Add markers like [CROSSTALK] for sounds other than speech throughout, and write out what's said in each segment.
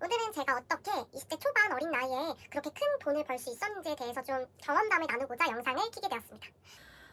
오늘은 제가 어떻게 20대 초반 어린 나이에 그렇게 큰 돈을 벌 수 있었는지에 대해서 좀 경험담을 나누고자 영상을 켜게 되었습니다.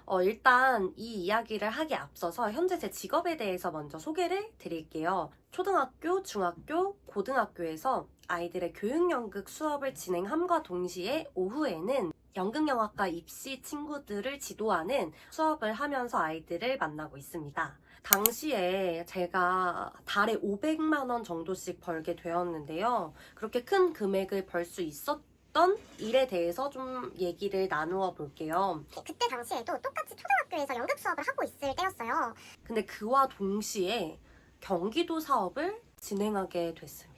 어, 일단 이 이야기를 하기에 앞서서 현재 제 직업에 대해서 먼저 소개를 드릴게요. 초등학교, 중학교, 고등학교에서 아이들의 교육연극 수업을 진행함과 동시에 오후에는 연극영화과 입시 친구들을 지도하는 수업을 하면서 아이들을 만나고 있습니다. 당시에 제가 달에 500만 원 정도씩 벌게 되었는데요. 그렇게 큰 금액을 벌 수 있었 던 일에 대해서 좀 얘기를 나누어 볼게요. 그때 당시에도 똑같이 초등학교에서 연극 수업을 하고 있을 때였어요. 근데 그와 동시에 경기도 사업을 진행하게 됐습니다.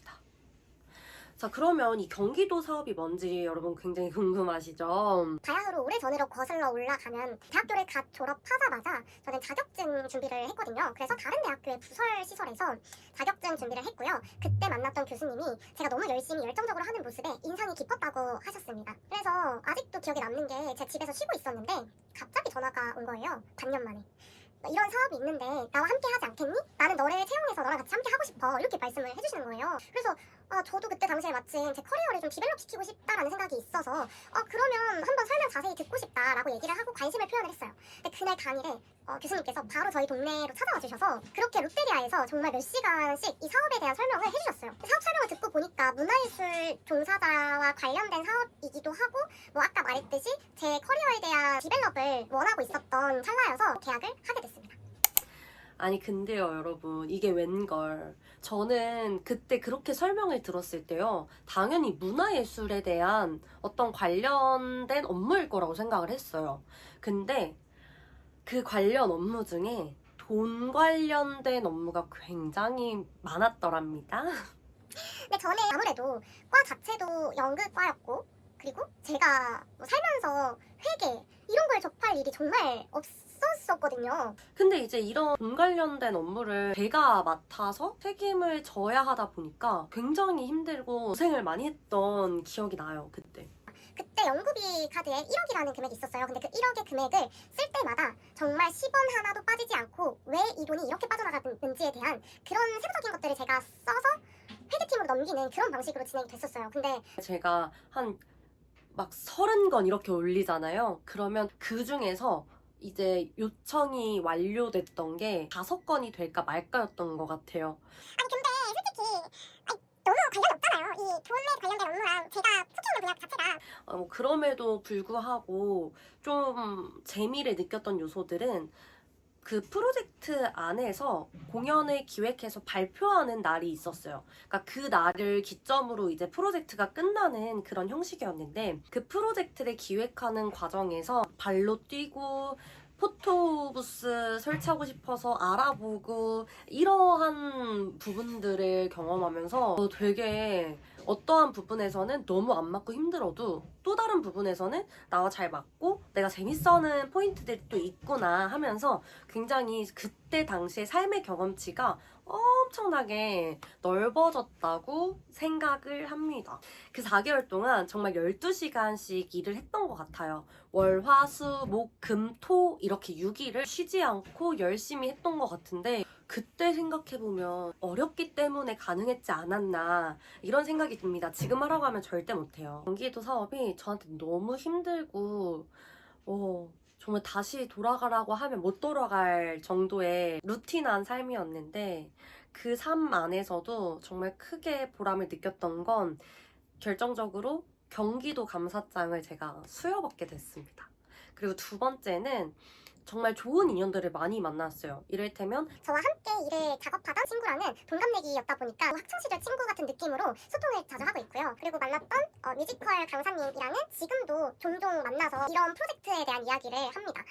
자, 그러면 이 경기도 사업이 뭔지 여러분 굉장히 [LAUGHS] 궁금하시죠? 바야흐로 오래 전으로 거슬러 올라가면 대학교를 갓 졸업하자마자 저는 자격증 준비를 했거든요. 그래서 다른 대학교의 부설 시설에서 자격증 준비를 했고요. 그때 만났던 교수님이 제가 너무 열심히 열정적으로 하는 모습에 인상이 깊었다고 하셨습니다. 그래서 아직도 기억에 남는 게 제 집에서 쉬고 있었는데 갑자기 전화가 온 거예요. 반년 만에. 이런 사업이 있는데 나와 함께 하지 않겠니? 나는 너를 채용해서 너랑 같이 함께 하고 싶어. 이렇게 말씀을 해주시는 거예요. 그래서 아, 저도 그때 당시에 마침 제 커리어를 좀 디벨롭 시키고 싶다라는 생각이 있어서 어, 그러면 한번 설명 자세히 듣고 싶다라고 얘기를 하고 관심을 표현을 했어요. 근데 그날 당일에 어, 교수님께서 바로 저희 동네로 찾아와 주셔서 그렇게 롯데리아에서 정말 몇 시간씩 이 사업에 대한 설명을 해주셨어요. 사업 설명을 듣고 보니까 문화예술 종사자와 관련된 사업이기도 하고 뭐 아까 말했듯이 제 커리어에 대한 디벨롭을 원하고 있었던 찰나여서 계약을 하게 됐습니다. 아니, 근데요, 여러분. 이게 웬걸. 저는 그때 그렇게 설명을 들었을 때요. 당연히 문화예술에 대한 어떤 관련된 업무일 거라고 생각을 했어요. 근데 그 관련 업무 중에 돈 관련된 업무가 굉장히 많았더랍니다. 근데 저는 아무래도 과 자체도 연극과였고 그리고 제가 뭐 살면서 회계 이런 걸 접할 일이 정말 없 었었거든요. 근데 이제 이런 돈 관련된 업무를 제가 맡아서 책임을 져야 하다 보니까 굉장히 힘들고 고생을 많이 했던 기억이 나요, 그때. 그때 연구비 카드에 1억이라는 금액이 있었어요. 근데 그 1억의 금액을 쓸 때마다 정말 10원 하나도 빠지지 않고 왜 이 돈이 이렇게 빠져나가는지에 대한 그런 세부적인 것들을 제가 써서 회계팀으로 넘기는 그런 방식으로 진행이 됐었어요. 근데 제가 한 막 서른 건 이렇게 올리잖아요. 그러면 그 중에서 이제 요청이 완료됐던 게 다섯 건이 될까 말까였던 것 같아요. 아니 근데 솔직히 아니, 너무 관련이 없잖아요. 이 돈에 관련된 업무랑 제가 있는 분야 자체가 어, 뭐 그럼에도 불구하고 좀 재미를 느꼈던 요소들은 그 프로젝트 안에서 공연을 기획해서 발표하는 날이 있었어요. 그러니까 그 날을 기점으로 이제 프로젝트가 끝나는 그런 형식이었는데 그 프로젝트를 기획하는 과정에서 발로 뛰고 포토부스 설치하고 싶어서 알아보고 이러한 부분들을 경험하면서 어, 되게 어떠한 부분에서는 너무 안 맞고 힘들어도 또 다른 부분에서는 나와 잘 맞고 내가 재밌어하는 포인트들이 또 있구나 하면서 굉장히 그때 당시의 삶의 경험치가 엄청나게 넓어졌다고 생각을 합니다. 그 4개월 동안 정말 12시간씩 일을 했던 것 같아요. 월, 화, 수, 목, 금, 토 이렇게 6일을 쉬지 않고 열심히 했던 것 같은데 그때 생각해보면 어렵기 때문에 가능했지 않았나 이런 생각이 듭니다. 지금 하라고 하면 절대 못해요. 경기도 사업이 저한테 너무 힘들고 어, 정말 다시 돌아가라고 하면 못 돌아갈 정도의 루틴한 삶이었는데 그 삶 안에서도 정말 크게 보람을 느꼈던 건 결정적으로 경기도 감사장을 제가 수여받게 됐습니다. 그리고 두 번째는 정말 좋은 인연들을 많이 만났어요. 이를테면 저와 함께 일을 작업하던 친구랑은 동갑내기였다 보니까 학창시절 친구 같은 느낌으로 소통을 자주 하고 있고요. 그리고 만났던 어, 뮤지컬 강사님이랑은 지금도 종종 만나서 이런 프로젝트에 대한 이야기를 합니다.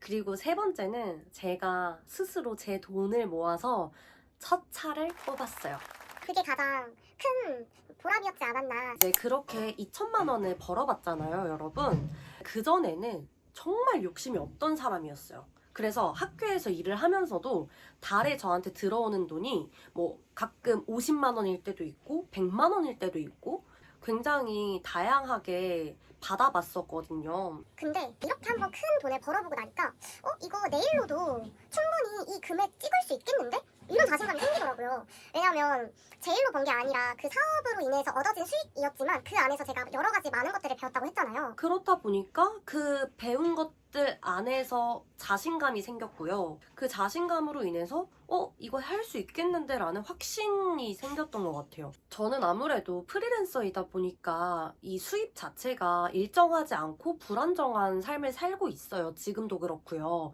그리고 세 번째는 제가 스스로 제 돈을 모아서 첫 차를 뽑았어요. 그게 가장 큰 보람이었지 않았나. 이제 그렇게 2천만 원을 벌어봤잖아요, 여러분. 그전에는 정말 욕심이 없던 사람이었어요. 그래서 학교에서 일을 하면서도 달에 저한테 들어오는 돈이 뭐 가끔 50만 원일 때도 있고 100만 원일 때도 있고 굉장히 다양하게 받아봤었거든요. 근데 이렇게 한번 큰 돈을 벌어보고 나니까 어 이거 내일로도 충분히 이 금액 찍을 수 있겠는데? 이런 자신감이 생기더라고요. 왜냐면 제 일로 번 게 아니라 그 사업으로 인해서 얻어진 수익이었지만 그 안에서 제가 여러 가지 많은 것들을 배웠다고 했잖아요. 그렇다 보니까 그 배운 것들 안에서 자신감이 생겼고요. 그 자신감으로 인해서 어 이거 할 수 있겠는데라는 확신이 생겼던 것 같아요. 저는 아무래도 프리랜서이다 보니까 이 수입 자체가 일정하지 않고 불안정한 삶을 살고 있어요. 지금도 그렇고요.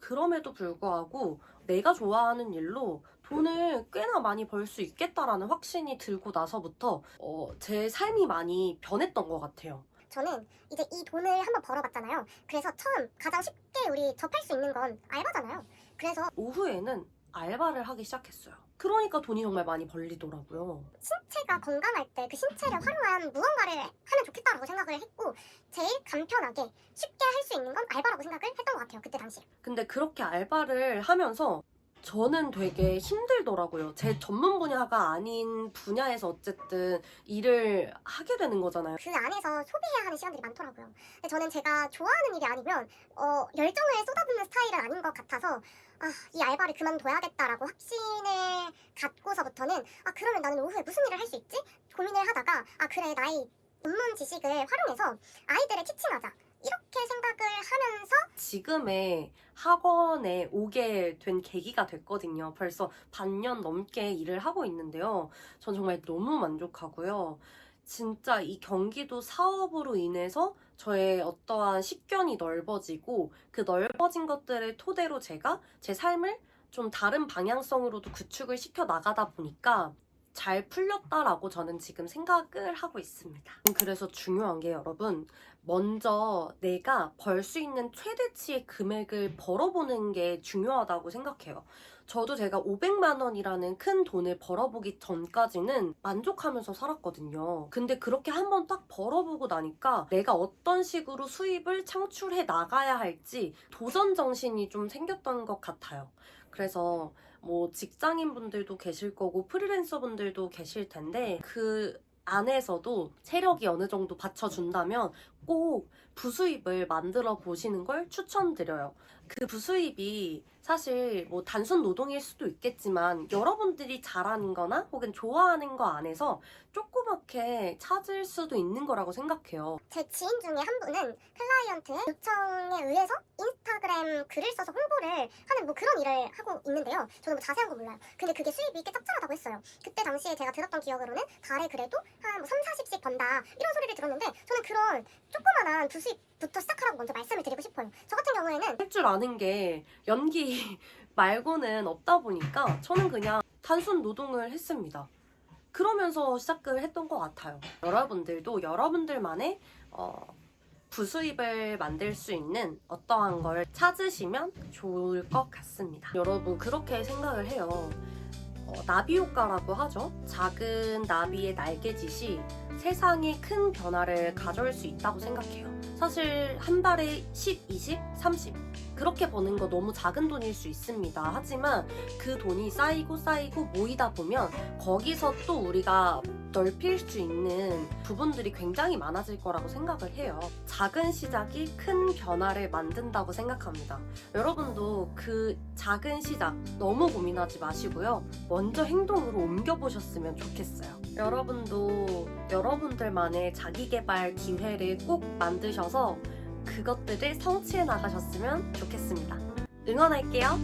그럼에도 불구하고 내가 좋아하는 일로 돈을 꽤나 많이 벌 수 있겠다라는 확신이 들고 나서부터 어, 제 삶이 많이 변했던 것 같아요. 저는 이제 이 돈을 한번 벌어봤잖아요. 그래서 처음 가장 쉽게 우리 접할 수 있는 건 알바잖아요. 그래서 오후에는 알바를 하기 시작했어요. 그러니까 돈이 정말 많이 벌리더라고요. 신체가 건강할 때 그 신체를 활용한 무언가를 하면 좋겠다라고 생각을 했고 제일 간편하게 쉽게 할 수 있는 건 알바라고 생각을 했던 것 같아요. 그때 당시에. 근데 그렇게 알바를 하면서 저는 되게 힘들더라고요. 제 전문 분야가 아닌 분야에서 어쨌든 일을 하게 되는 거잖아요. 그 안에서 소비해야 하는 시간들이 많더라고요. 근데 저는 제가 좋아하는 일이 아니면 어, 열정을 쏟아붓는 스타일은 아닌 것 같아서 아, 이 알바를 그만둬야겠다라고 확신을 갖고서부터는 아 그러면 나는 오후에 무슨 일을 할 수 있지? 고민을 하다가 아 그래 나의 전문 지식을 활용해서 아이들을 티칭하자 이렇게 생각을 하면서 지금의 학원에 오게 된 계기가 됐거든요. 벌써 반년 넘게 일을 하고 있는데요. 전 정말 너무 만족하고요. 진짜 이 경기도 사업으로 인해서 저의 어떠한 식견이 넓어지고 그 넓어진 것들을 토대로 제가 제 삶을 좀 다른 방향성으로도 구축을 시켜 나가다 보니까 잘 풀렸다라고 저는 지금 생각을 하고 있습니다. 그래서 중요한 게 여러분, 먼저 내가 벌 수 있는 최대치의 금액을 벌어보는 게 중요하다고 생각해요. 저도 제가 500만 원이라는 큰 돈을 벌어보기 전까지는 만족하면서 살았거든요. 근데 그렇게 한번 딱 벌어보고 나니까 내가 어떤 식으로 수입을 창출해 나가야 할지 도전 정신이 좀 생겼던 것 같아요. 그래서 뭐 직장인 분들도 계실 거고 프리랜서 분들도 계실 텐데 그 안에서도 체력이 어느 정도 받쳐준다면 꼭 부수입을 만들어 보시는 걸 추천드려요. 그 부수입이 사실 뭐 단순 노동일 수도 있겠지만 여러분들이 잘하는 거나 혹은 좋아하는 거 안에서 조그맣게 찾을 수도 있는 거라고 생각해요. 제 지인 중에 한 분은 클라이언트의 요청에 의해서 인스타그램 글을 써서 홍보를 하는 뭐 그런 일을 하고 있는데요. 저는 뭐 자세한 건 몰라요. 근데 그게 수입이 꽤 짭짤하다고 했어요. 그때 당시에 제가 들었던 기억으로는 달에 그래도 한 뭐 3, 40씩 번다 이런 소리를 들었는데 저는 그런 조그만한 부수입부터 시작하라고 먼저 말씀을 드리고 싶어요. 저 같은 경우에는 할 줄 아는 게 연기 [LAUGHS] 말고는 없다 보니까 저는 그냥 단순 노동을 했습니다. 그러면서 시작을 했던 것 같아요. 여러분들도 여러분들만의 어, 부수입을 만들 수 있는 어떠한 걸 찾으시면 좋을 것 같습니다. 여러분 그렇게 생각을 해요. 어, 나비 효과라고 하죠. 작은 나비의 날개짓이 세상에 큰 변화를 가져올 수 있다고 생각해요. 사실 한 달에 10, 20, 30 그렇게 버는 거 너무 작은 돈일 수 있습니다. 하지만 그 돈이 쌓이고 쌓이고 모이다 보면 거기서 또 우리가 넓힐 수 있는 부분들이 굉장히 많아질 거라고 생각을 해요. 작은 시작이 큰 변화를 만든다고 생각합니다. 여러분도 그 작은 시작 너무 고민하지 마시고요. 먼저 행동으로 옮겨보셨으면 좋겠어요. 여러분도 여러분들만의 자기 개발 기회를 꼭 만드셔서 그것들을 성취해 나가셨으면 좋겠습니다. 응원할게요.